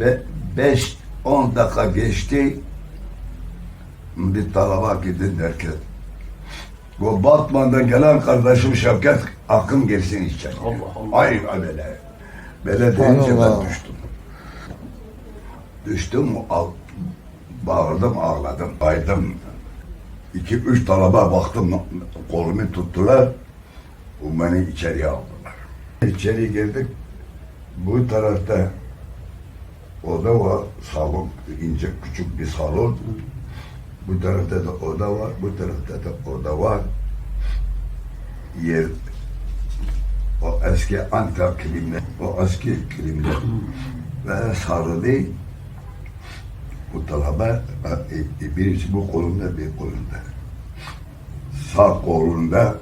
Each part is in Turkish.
Ve 5-10 dakika geçti. Bir talaba gidin derken. Bu Batman'dan gelen kardeşim Şevket akım girsin içeri. Allah Allah. Ay böyle. Böyle deyince ben düştüm. Düştüm, al, bağırdım, ağladım, aydım. İki, üç talaba baktım, kolumu tuttular. O beni içeriye aldılar. İçeri girdik. Bu tarafta oda var, salon, ince küçük bir salon. Bu tarafta da oda var, bu tarafta da oda var. Yer, o eski Antep kilimde, o eski kilimde ve sarılı bu talaba e, e, birisi bu kolunda bir kolunda. Sağ kolunda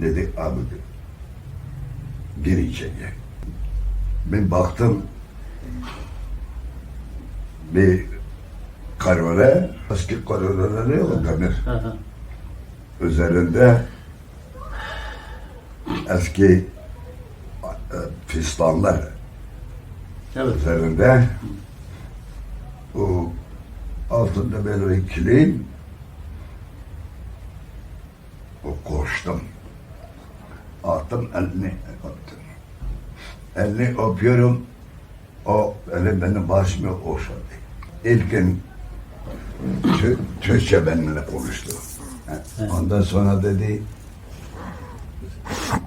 dedi abi gir içeriye. Ben baktım bir karole, eski karoleleri o denir. Üzerinde eski e, fistanlar Evet. üzerinde o altında böyle bir kilim o koştum. Attım elini attım. Elini öpüyorum. O eli benim başımı okşadı. İlkin Tü- Türkçe benimle konuştu. Ondan sonra dedi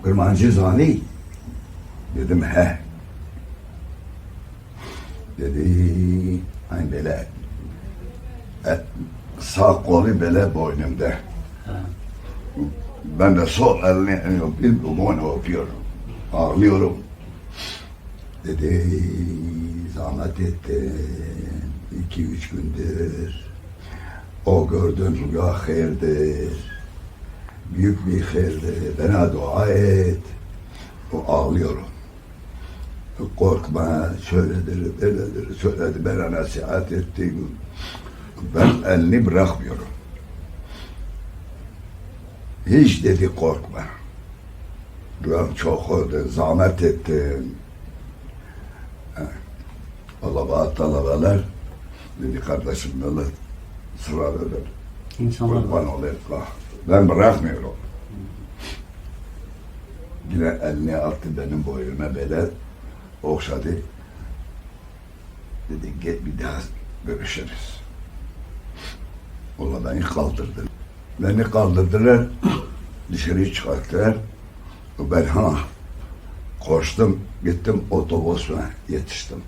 Kırmancı Zani dedim he dedi hani böyle e, sağ kolu böyle boynumda Ha. ben de sol elini bir boynu öpüyorum ağlıyorum dedi zahmet ettin iki üç gündür. O gördüğün rüya hayırdır. Büyük bir hayırdır. Bana dua et. O ağlıyorum korkma şöyledir böyledir. Söyledi bana nasihat etti ben elini bırakmıyorum. Hiç dedi korkma. Ben çok oldu zahmet ettim Talaba, talabalar dedi kardeşim böyle sıradadır. İnsanlar var. Kurban olayım. Ben bırakmıyorum. Yine elini attı benim boynuma böyle okşadı. Dedi git bir daha görüşürüz. Ola beni kaldırdı. Beni kaldırdılar. Dışarı çıkarttılar. Ben ha koştum gittim otobüsüne yetiştim.